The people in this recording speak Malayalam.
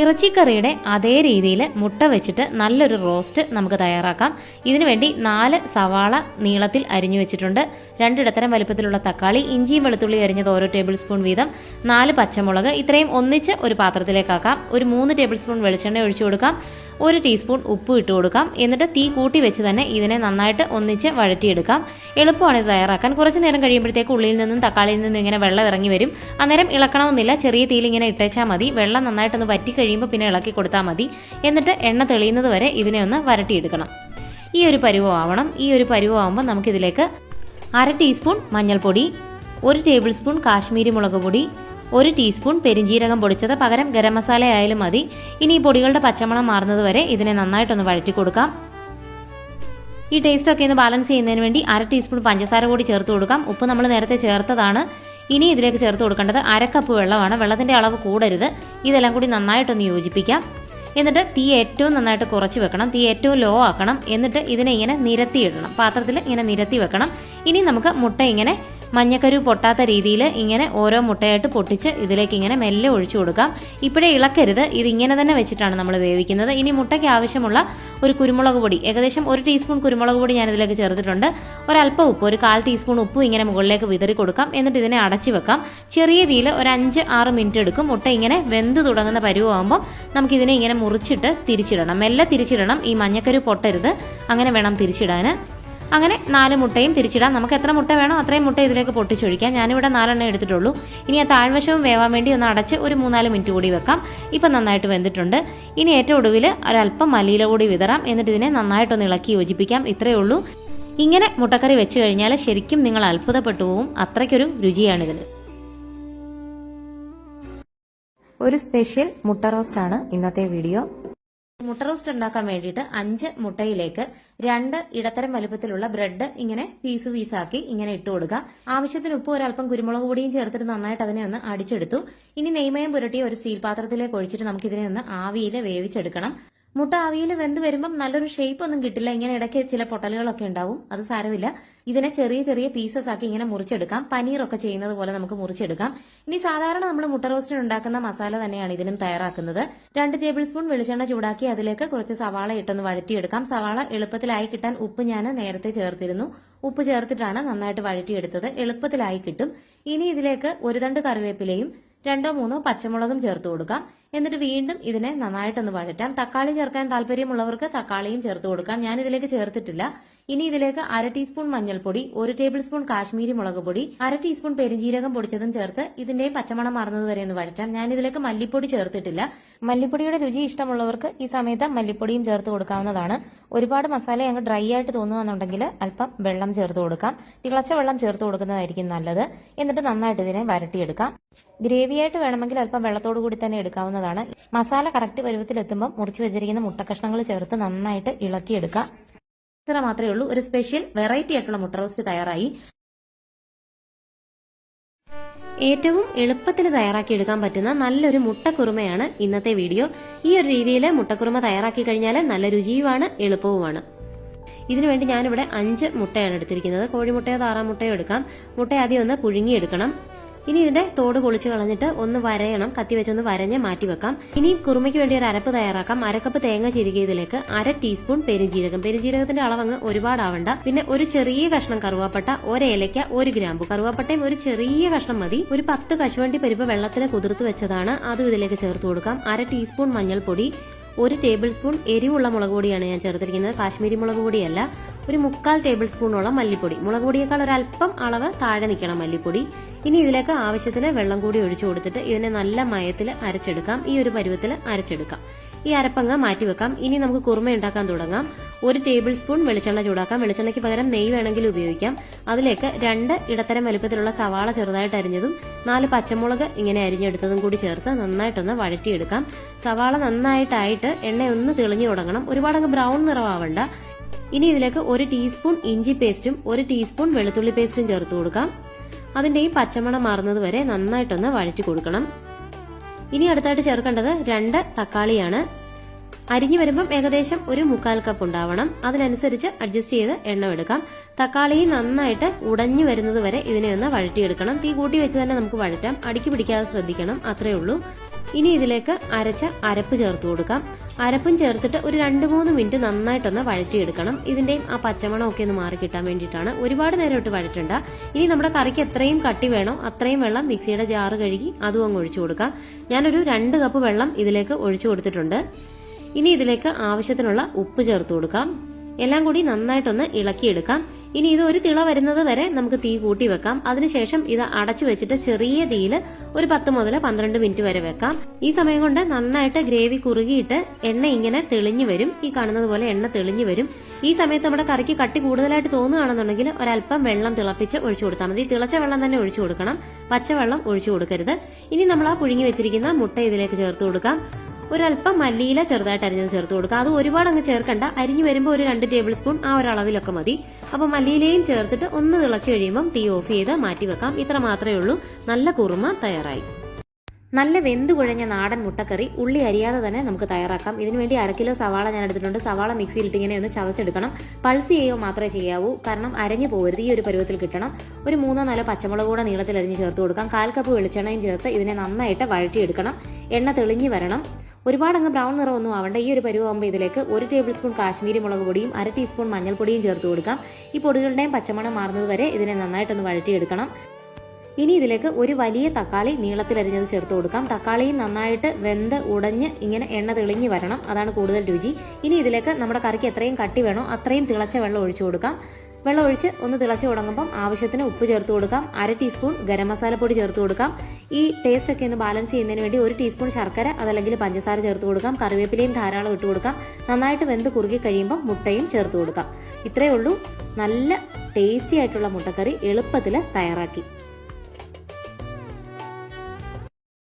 ഇറച്ചിക്കറിയുടെ അതേ രീതിയിൽ മുട്ട വെച്ചിട്ട് നല്ലൊരു റോസ്റ്റ് നമുക്ക് തയ്യാറാക്കാം. ഇതിനുവേണ്ടി നാല് സവാള നീളത്തിൽ അരിഞ്ഞു വെച്ചിട്ടുണ്ട്. രണ്ടിടത്തരം വലുപ്പത്തിലുള്ള തക്കാളി ഇഞ്ചിയും വെളുത്തുള്ളി അരിഞ്ഞത് ഓരോ ടേബിൾ സ്പൂൺ വീതം. നാല് പച്ചമുളക് ഇത്രയും ഒന്നിച്ച് ഒരു പാത്രത്തിലേക്കാക്കാം. ഒരു മൂന്ന് ടേബിൾ സ്പൂൺ വെളിച്ചെണ്ണ ഒഴിച്ചു കൊടുക്കാം. ഒരു ടീസ്പൂൺ ഉപ്പ് ഇട്ട് കൊടുക്കാം. എന്നിട്ട് തീ കൂട്ടി വെച്ച് തന്നെ ഇതിനെ നന്നായിട്ട് ഒന്നിച്ച് വഴറ്റിയെടുക്കാം. എളുപ്പമാണ് ഇത് തയ്യാറാക്കാൻ. കുറച്ച് നേരം കഴിയുമ്പോഴത്തേക്ക് ഉള്ളിൽ നിന്നും തക്കാളിയിൽ നിന്നും ഇങ്ങനെ വെള്ളം ഇറങ്ങി വരും. അന്നേരം ഇളക്കണമെന്നില്ല. ചെറിയ തീയിൽ ഇങ്ങനെ ഇട്ടേച്ചാൽ മതി. വെള്ളം നന്നായിട്ടൊന്ന് വറ്റി കഴിയുമ്പോൾ പിന്നെ ഇളക്കി കൊടുത്താൽ മതി. എന്നിട്ട് എണ്ണ തെളിയുന്നത് വരെ ഇതിനെ ഒന്ന് വരട്ടിയെടുക്കണം. ഈ ഒരു പരുവമാവണം. ഈ ഒരു പരുവമാകുമ്പോൾ നമുക്കിതിലേക്ക് അര ടീസ്പൂൺ മഞ്ഞൾപ്പൊടി ഒരു ടേബിൾ സ്പൂൺ കാശ്മീരി മുളക് പൊടി ഒരു ടീസ്പൂൺ പെരിഞ്ജീരകം പൊടിച്ചത് പകരം ഗരം മസാല ആയാലും മതി. ഇനി ഈ പൊടികളുടെ പച്ചമണം മാറുന്നത് വരെ ഇതിനെ നന്നായിട്ടൊന്ന് വഴറ്റി കൊടുക്കാം. ഈ ടേസ്റ്റ് ഒക്കെ ഒന്ന് ബാലൻസ് ചെയ്യുന്നതിന് വേണ്ടി അര ടീസ്പൂൺ പഞ്ചസാര കൂടി ചേർത്ത് കൊടുക്കാം. ഉപ്പ് നമ്മൾ നേരത്തെ ചേർത്തതാണ്. ഇനി ഇതിലേക്ക് ചേർത്ത് കൊടുക്കേണ്ടത് അരക്കപ്പ് കപ്പ് വെള്ളമാണ്. വെള്ളത്തിന്റെ അളവ് കൂടരുത്. ഇതെല്ലാം കൂടി നന്നായിട്ടൊന്ന് യോജിപ്പിക്കാം. എന്നിട്ട് തീ ഏറ്റവും നന്നായിട്ട് കുറച്ച് വെക്കണം. തീ ഏറ്റവും ലോ ആക്കണം. എന്നിട്ട് ഇതിനെ ഇങ്ങനെ നിരത്തിയിടണം. പാത്രത്തിൽ ഇങ്ങനെ നിരത്തി വെക്കണം. ഇനി നമുക്ക് മുട്ട ഇങ്ങനെ മഞ്ഞക്കരു പൊട്ടാത്ത രീതിയിൽ ഇങ്ങനെ ഓരോ മുട്ടയായിട്ട് പൊട്ടിച്ച് ഇതിലേക്ക് ഇങ്ങനെ മെല്ലെ ഒഴിച്ചു കൊടുക്കാം. ഇപ്പോഴേ ഇളക്കരുത്. ഇത് ഇങ്ങനെ തന്നെ വെച്ചിട്ടാണ് നമ്മൾ വേവിക്കുന്നത്. ഇനി മുട്ടയ്ക്ക് ആവശ്യമുള്ള ഒരു കുരുമുളക് പൊടി ഏകദേശം ഒരു ടീസ്പൂൺ കുരുമുളക് പൊടി ഞാൻ ഇതിലേക്ക് ചേർത്തിട്ടുണ്ട്. ഒരല്പം ഉപ്പ് ഒരു കാൽ ടീസ്പൂൺ ഉപ്പും ഇങ്ങനെ മുകളിലേക്ക് വിതറി കൊടുക്കാം. എന്നിട്ട് ഇതിനെ അടച്ചു വെക്കാം. ചെറിയ തീയിൽ ഒരു അഞ്ച് ആറ് മിനിറ്റ് എടുക്കും. മുട്ട ഇങ്ങനെ വെന്ത് തുടങ്ങുന്ന പരുവാകുമ്പോൾ നമുക്കിതിനെ ഇങ്ങനെ മുറിച്ചിട്ട് തിരിച്ചിടണം. മെല്ലെ തിരിച്ചിടണം. ഈ മഞ്ഞക്കരു പൊട്ടരുത്. അങ്ങനെ വേണം തിരിച്ചിടാൻ അങ്ങനെ നാല് മുട്ടയും തിരിച്ചിടാം. നമുക്ക് എത്ര മുട്ട വേണോ അത്രയും മുട്ട ഇതിലേക്ക് പൊട്ടിച്ചൊഴിക്കാം. ഞാനിവിടെ നാലെണ്ണം എടുത്തിട്ടുള്ളൂ. ഇനി ആ താഴ്വശവും വേവാൻ വേണ്ടി ഒന്ന് അടച്ച് ഒരു മൂന്നാൽ മിനിറ്റ് കൂടി വെക്കാം. ഇപ്പം നന്നായിട്ട് വെന്തിട്ടുണ്ട്. ഇനി ഏറ്റവും ഒടുവിൽ ഒരല്പം മല്ലിയില കൂടി വിതറാം. എന്നിട്ട് ഇതിനെ നന്നായിട്ടൊന്ന് ഇളക്കി യോജിപ്പിക്കാം. ഇത്രയേ ഉള്ളൂ. ഇങ്ങനെ മുട്ടക്കറി വെച്ച് കഴിഞ്ഞാൽ ശരിക്കും നിങ്ങൾ അത്ഭുതപ്പെട്ടു പോവും. അത്രയ്ക്കൊരു രുചിയാണിതിന്. ഒരു സ്പെഷ്യൽ മുട്ട റോസ്റ്റാണ് ഇന്നത്തെ വീഡിയോ. മുട്ട റോസ്റ്റ് ഉണ്ടാക്കാൻ വേണ്ടിയിട്ട് അഞ്ച് മുട്ടയിലേക്ക് രണ്ട് ഇടത്തരം വലുപ്പത്തിലുള്ള ബ്രെഡ് ഇങ്ങനെ പീസ് പീസാക്കി ഇങ്ങനെ ഇട്ട് കൊടുക്കുക ആവശ്യത്തിന് ഉപ്പ് ഒരല്പം കുരുമുളക് പൊടിയും ചേർത്തിട്ട് നന്നായിട്ട് അതിനെ ഒന്ന് അടിച്ചെടുത്തു. ഇനി നെയ്മയം പുരട്ടി ഒരു സ്റ്റീൽ പാത്രത്തിലേക്ക് ഒഴിച്ചിട്ട് നമുക്ക് ഇതിനെ ഒന്ന് ആവിയിൽ വേവിച്ചെടുക്കണം. മുട്ട ആവിയിൽ വെന്ത് വരുമ്പം നല്ലൊരു ഷേപ്പ് ഒന്നും കിട്ടില്ല. ഇങ്ങനെ ഇടയ്ക്ക് ചില പൊട്ടലുകളൊക്കെ ഉണ്ടാവും. അത് സാരമില്ല. ഇതിനെ ചെറിയ ചെറിയ പീസസ് ആക്കി ഇങ്ങനെ മുറിച്ചെടുക്കാം. പനീറൊക്കെ ചെയ്യുന്നത് പോലെ നമുക്ക് മുറിച്ചെടുക്കാം. ഇനി സാധാരണ നമ്മൾ മുട്ട റോസ്റ്റിന് ഉണ്ടാക്കുന്ന മസാല തന്നെയാണ് ഇതിനും തയ്യാറാക്കുന്നത്. രണ്ട് ടേബിൾ സ്പൂൺ വെളിച്ചെണ്ണ ചൂടാക്കി അതിലേക്ക് കുറച്ച് സവാള ഇട്ടൊന്ന് വഴറ്റിയെടുക്കാം. സവാള എളുപ്പത്തിലായി കിട്ടാൻ ഉപ്പ് ഞാൻ നേരത്തെ ചേർത്തിരുന്നു. ഉപ്പ് ചേർത്തിട്ടാണ് നന്നായിട്ട് വഴറ്റിയെടുത്തത്. എളുപ്പത്തിലായി കിട്ടും. ഇനി ഇതിലേക്ക് ഒരു തണ്ട് കറിവേപ്പിലയും രണ്ടോ മൂന്നോ പച്ചമുളകും ചേർത്ത് കൊടുക്കാം. എന്നിട്ട് വീണ്ടും ഇതിനെ നന്നായിട്ടൊന്ന് വഴറ്റാം. തക്കാളി ചേർക്കാൻ താല്പര്യമുള്ളവർക്ക് തക്കാളിയും ചേർത്ത് കൊടുക്കാം. ഞാൻ ഇതിലേക്ക് ചേർത്തിട്ടില്ല. ഇനി ഇതിലേക്ക് അര ടീസ്പൂൺ മഞ്ഞൾപ്പൊടി ഒരു ടേബിൾ സ്പൂൺ കാശ്മീരി മുളക് പൊടി അര ടീസ്പൂൺ പെരുംജീരകം പൊടിച്ചതും ചേർത്ത് ഇതിന്റെ പച്ചമണം മാറുന്നത് വരെ ഒന്ന് വഴറ്റാം. ഞാൻ ഇതിലേക്ക് മല്ലിപ്പൊടി ചേർത്തിട്ടില്ല. മല്ലിപ്പൊടിയുടെ രുചി ഇഷ്ടമുള്ളവർക്ക് ഈ സമയത്ത് മല്ലിപ്പൊടിയും ചേർത്ത് കൊടുക്കാവുന്നതാണ്. ഒരുപാട് മസാല അങ്ങ് ഡ്രൈ ആയിട്ട് തോന്നുകയാണെന്നുണ്ടെങ്കിൽ അല്പം വെള്ളം ചേർത്ത് കൊടുക്കാം. തിളച്ച വെള്ളം ചേർത്ത് കൊടുക്കുന്നതായിരിക്കും നല്ലത്. എന്നിട്ട് നന്നായിട്ട് ഇതിനെ വരട്ടിയെടുക്കാം. ഗ്രേവിയായിട്ട് വേണമെങ്കിൽ അല്പം വെള്ളത്തോടു കൂടി തന്നെ എടുക്കാവുന്നതാണ്. മസാല കറക്റ്റ് പരുവത്തിൽ എത്തുമ്പോൾ മുറിച്ച് വെച്ചിരിക്കുന്ന മുട്ടക്കഷ്ണങ്ങൾ ചേർത്ത് നന്നായിട്ട് ഇളക്കിയെടുക്കുക. ഇത്ര മാത്രമേ ഉള്ളൂ. ഒരു സ്പെഷ്യൽ വെറൈറ്റി ആയിട്ടുള്ള മുട്ട റോസ്റ്റ് തയ്യാറായി. ഏറ്റവും എളുപ്പത്തിൽ തയ്യാറാക്കി എടുക്കാൻ പറ്റുന്ന നല്ലൊരു മുട്ടക്കുറുമയാണ് ഇന്നത്തെ വീഡിയോ. ഈ ഒരു രീതിയിൽ മുട്ടക്കുറുമ തയ്യാറാക്കി കഴിഞ്ഞാൽ നല്ല രുചിയുമാണ് എളുപ്പവുമാണ്. ഇതിനുവേണ്ടി ഞാനിവിടെ അഞ്ച് മുട്ടയാണ് എടുത്തിരിക്കുന്നത്. കോഴിമുട്ടയോ താറാമുട്ടയോ എടുക്കാം. മുട്ട ആദ്യം ഒന്ന് പുഴുങ്ങിയെടുക്കണം. ഇനി ഇതിന്റെ തോട് പൊളിച്ച് കളഞ്ഞിട്ട് ഒന്ന് വരയണം. കത്തി വെച്ചൊന്ന് വരഞ്ഞ് മാറ്റി വെക്കാം. ഇനി കുറുമയ്ക്ക് വേണ്ടി ഒരു അരപ്പ് തയ്യാറാക്കാം. അരക്കപ്പ് തേങ്ങ ചിരുകിയതിലേക്ക് അര ടീസ്പൂൺ പെരുംജീരകം പെരുംജീരകത്തിന്റെ അളവങ്ങ് ഒരുപാടാവണ്ട. പിന്നെ ഒരു ചെറിയ കഷ്ണം കറുവാപ്പട്ട ഒരേലയ്ക്ക ഒരു ഗ്രാമ്പു. കറുവാപ്പട്ടയും ഒരു ചെറിയ കഷ്ണം മതി. ഒരു പത്ത് കശുവണ്ടി പരിപ്പ് വെള്ളത്തിൽ കുതിർത്ത് വെച്ചതാണ്. അതും ഇതിലേക്ക് ചേർത്ത് കൊടുക്കാം. അര ടീസ്പൂൺ മഞ്ഞൾപ്പൊടി ഒരു ടേബിൾ സ്പൂൺ എരിവുള്ള മുളക് പൊടിയാണ് ഞാൻ ചേർത്തിരിക്കുന്നത്. കാശ്മീരി മുളക് പൊടിയല്ല ഒരു മുക്കാൽ ടേബിൾ സ്പൂണോളം മല്ലിപ്പൊടി. മുളക് പൊടിയേക്കാൾ ഒരല്പം അളവ് താഴെ നിൽക്കണം മല്ലിപ്പൊടി. ഇനി ഇതിലേക്ക് ആവശ്യത്തിന് വെള്ളം കൂടി ഒഴിച്ചു കൊടുത്തിട്ട് ഇതിനെ നല്ല മയത്തിൽ അരച്ചെടുക്കാം. ഈ ഒരു പരുവത്തിൽ അരച്ചെടുക്കാം. ഈ അരപ്പങ്ങ് മാറ്റിവെക്കാം. ഇനി നമുക്ക് കുറുമ ഉണ്ടാക്കാൻ തുടങ്ങാം. ഒരു ടേബിൾ സ്പൂൺ വെളിച്ചെണ്ണ ചൂടാക്കാം. വെളിച്ചെണ്ണയ്ക്ക് പകരം നെയ്യ് വേണമെങ്കിൽ ഉപയോഗിക്കാം. അതിലേക്ക് രണ്ട് ഇടത്തരം വലുപ്പത്തിലുള്ള സവാള ചെറുതായിട്ട് അരിഞ്ഞതും നാല് പച്ചമുളക് ഇങ്ങനെ അരിഞ്ഞെടുത്തതും കൂടി ചേർത്ത് നന്നായിട്ടൊന്ന് വഴറ്റിയെടുക്കാം. സവാള നന്നായിട്ടായിട്ട് എണ്ണ ഒന്ന് തെളിഞ്ഞു തുടങ്ങണം. ഒരുപാടങ്ങ് ബ്രൗൺ നിറമാവണ്ട ഇനി ഇതിലേക്ക് ഒരു ടീസ്പൂൺ ഇഞ്ചി പേസ്റ്റും ഒരു ടീസ്പൂൺ വെളുത്തുള്ളി പേസ്റ്റും ചേർത്ത് കൊടുക്കാം. അതിന്റെ ഈ പച്ചമണം മാറുന്നത് വരെ നന്നായിട്ടൊന്ന് വഴറ്റി കൊടുക്കണം. ഇനി അടുത്തായിട്ട് ചേർക്കേണ്ടത് രണ്ട് തക്കാളിയാണ്. അരിഞ്ഞു വരുമ്പം ഏകദേശം ഒരു മുക്കാൽ കപ്പ് ഉണ്ടാവണം. അതിനനുസരിച്ച് അഡ്ജസ്റ്റ് ചെയ്ത് എണ്ണ എടുക്കാം. തക്കാളി നന്നായിട്ട് ഉടഞ്ഞു വരുന്നത് വരെ ഇതിനെ ഒന്ന് വഴറ്റിയെടുക്കണം. തീ കൂട്ടി വെച്ച് തന്നെ നമുക്ക് വഴറ്റാം. അടുക്കി പിടിക്കാതെ ശ്രദ്ധിക്കണം. അത്രേ ഉള്ളൂ. ഇനി ഇതിലേക്ക് അരച്ച അരപ്പ് ചേർത്ത് കൊടുക്കാം. അരപ്പും ചേർത്തിട്ട് ഒരു രണ്ട് മൂന്ന് മിനിറ്റ് നന്നായിട്ടൊന്ന് വഴറ്റിയെടുക്കണം. ഇതിന്റെയും ആ പച്ചമണം ഒക്കെ ഒന്ന് മാറി കിട്ടാൻ വേണ്ടിയിട്ടാണ്. ഒരുപാട് നേരം ഇട്ട് വഴറ്റണ്ട. ഇനി നമ്മുടെ കറിക്ക് എത്രയും കട്ടി വേണോ അത്രയും വെള്ളം മിക്സിയുടെ ജാറ് കഴുകി അതും അങ്ങ് ഒഴിച്ചു കൊടുക്കാം. ഞാനൊരു രണ്ട് കപ്പ് വെള്ളം ഇതിലേക്ക് ഒഴിച്ചു കൊടുത്തിട്ടുണ്ട്. ഇനി ഇതിലേക്ക് ആവശ്യത്തിനുള്ള ഉപ്പ് ചേർത്ത് കൊടുക്കാം. എല്ലാം കൂടി നന്നായിട്ടൊന്ന് ഇളക്കിയെടുക്കാം. ഇനി ഇത് ഒരു തിള വരുന്നത് വരെ നമുക്ക് തീ കൂട്ടി വെക്കാം. അതിനുശേഷം ഇത് അടച്ചു വെച്ചിട്ട് ചെറിയ തീയിൽ ഒരു പത്ത് മുതൽ പന്ത്രണ്ട് മിനിറ്റ് വരെ വെക്കാം. ഈ സമയം കൊണ്ട് നന്നായിട്ട് ഗ്രേവി കുറുകിയിട്ട് എണ്ണ ഇങ്ങനെ തെളിഞ്ഞു വരും. ഈ കാണുന്നത് പോലെ എണ്ണ തെളിഞ്ഞു വരും. ഈ സമയത്ത് നമ്മുടെ കറിക്ക് കട്ടി കൂടുതലായിട്ട് തോന്നുകയാണെന്നുണ്ടെങ്കിൽ ഒരല്പം വെള്ളം തിളപ്പിച്ച് ഒഴിച്ചു കൊടുത്താൽ മതി. തിളച്ച വെള്ളം തന്നെ ഒഴിച്ചു കൊടുക്കണം. പച്ചവെള്ളം ഒഴിച്ചു കൊടുക്കരുത്. ഇനി നമ്മൾ ആ പുഴുങ്ങി വെച്ചിരിക്കുന്ന മുട്ട ഇതിലേക്ക് ചേർത്ത് കൊടുക്കാം. ഒരല്പം മല്ലിയില ചെറുതായിട്ട് അരിഞ്ഞത് ചേർത്ത് കൊടുക്കുക. അത് ഒരുപാട് അങ്ങ് ചേർക്കണ്ട. അരിഞ്ഞു വരുമ്പോൾ ഒരു രണ്ട് ടേബിൾ സ്പൂൺ ആ ഒരു അളവിലൊക്കെ മതി. അപ്പോൾ മല്ലിയിലയും ചേർത്തിട്ട് ഒന്ന് തിളച്ച് കഴിയുമ്പം തീ ഓഫ് ചെയ്ത് മാറ്റി വെക്കാം. ഇത്ര മാത്രമേ ഉള്ളൂ. നല്ല കുറുമ തയ്യാറായി. നല്ല വെന്ത് കുഴഞ്ഞ നാടൻ മുട്ടക്കറി ഉള്ളി അരിയാതെ തന്നെ നമുക്ക് തയ്യാറാക്കാം. ഇതിനുവേണ്ടി അര കിലോ സവാള ഞാൻ എടുത്തിട്ടുണ്ട്. സവാള മിക്സിയിലിട്ട് ഇങ്ങനെ ഒന്ന് ചതച്ചെടുക്കണം. പൾസ് ചെയ്യുക മാത്രമേ ചെയ്യാവൂ. കാരണം അരഞ്ഞു പോകരുത്. ഈ ഒരു പരുവത്തിൽ കിട്ടണം. ഒരു മൂന്നോ നാലോ പച്ചമുളക് കൂടെ നീളത്തിൽ അരിഞ്ഞ് ചേർത്ത് കൊടുക്കാം. കാൽ കപ്പ് വെളിച്ചെണ്ണയും ചേർത്ത് ഇതിനെ നന്നായിട്ട് വഴറ്റിയെടുക്കണം. എണ്ണ തെളിഞ്ഞു വരണം. ഒരുപാട് അങ്ങ് ബ്രൗൺ നിറമൊന്നും ആവണ്ട. ഈ ഒരു പരുവാകുമ്പോൾ ഇതിലേക്ക് ഒരു ടേബിൾ സ്പൂൺ കാശ്മീരി മുളക് പൊടിയും അര ടീസ്പൂൺ മഞ്ഞൾപ്പൊടിയും ചേർത്ത് കൊടുക്കാം. ഈ പൊടികളുടെയും പച്ചമണം മാറുന്നത് വരെ ഇതിനെ നന്നായിട്ടൊന്ന് വഴറ്റിയെടുക്കണം. ഇനി ഇതിലേക്ക് ഒരു വലിയ തക്കാളി നീളത്തിലരിഞ്ഞത് ചേർത്ത് കൊടുക്കാം. തക്കാളിയും നന്നായിട്ട് വെന്ത് ഉടഞ്ഞ് ഇങ്ങനെ എണ്ണ തെളിഞ്ഞ് വരണം. അതാണ് കൂടുതൽ രുചി. ഇനി ഇതിലേക്ക് നമ്മുടെ കറിക്ക് എത്രയും കട്ടി വേണോ അത്രയും തിളച്ച വെള്ളം ഒഴിച്ചു കൊടുക്കാം. വെള്ളം ഒഴിച്ച് ഒന്ന് തിളച്ച് തുടങ്ങുമ്പം ആവശ്യത്തിന് ഉപ്പ് ചേർത്ത് കൊടുക്കാം. അര ടീസ്പൂൺ ഗരം മസാലപ്പൊടി ചേർത്ത് കൊടുക്കാം. ഈ ടേസ്റ്റ് ഒക്കെ ഒന്ന് ബാലൻസ് ചെയ്യുന്നതിന് വേണ്ടി ഒരു ടീസ്പൂൺ ശർക്കര അതല്ലെങ്കിൽ പഞ്ചസാര ചേർത്ത് കൊടുക്കാം. കറിവേപ്പിലയും ധാരാളം ഇട്ട് കൊടുക്കാം. നന്നായിട്ട് വെന്ത് കുറുകി കഴിയുമ്പോൾ മുട്ടയും ചേർത്ത് കൊടുക്കാം. ഇത്രയേ ഉള്ളൂ. നല്ല ടേസ്റ്റി ആയിട്ടുള്ള മുട്ടക്കറി എളുപ്പത്തിൽ തയ്യാറാക്കി.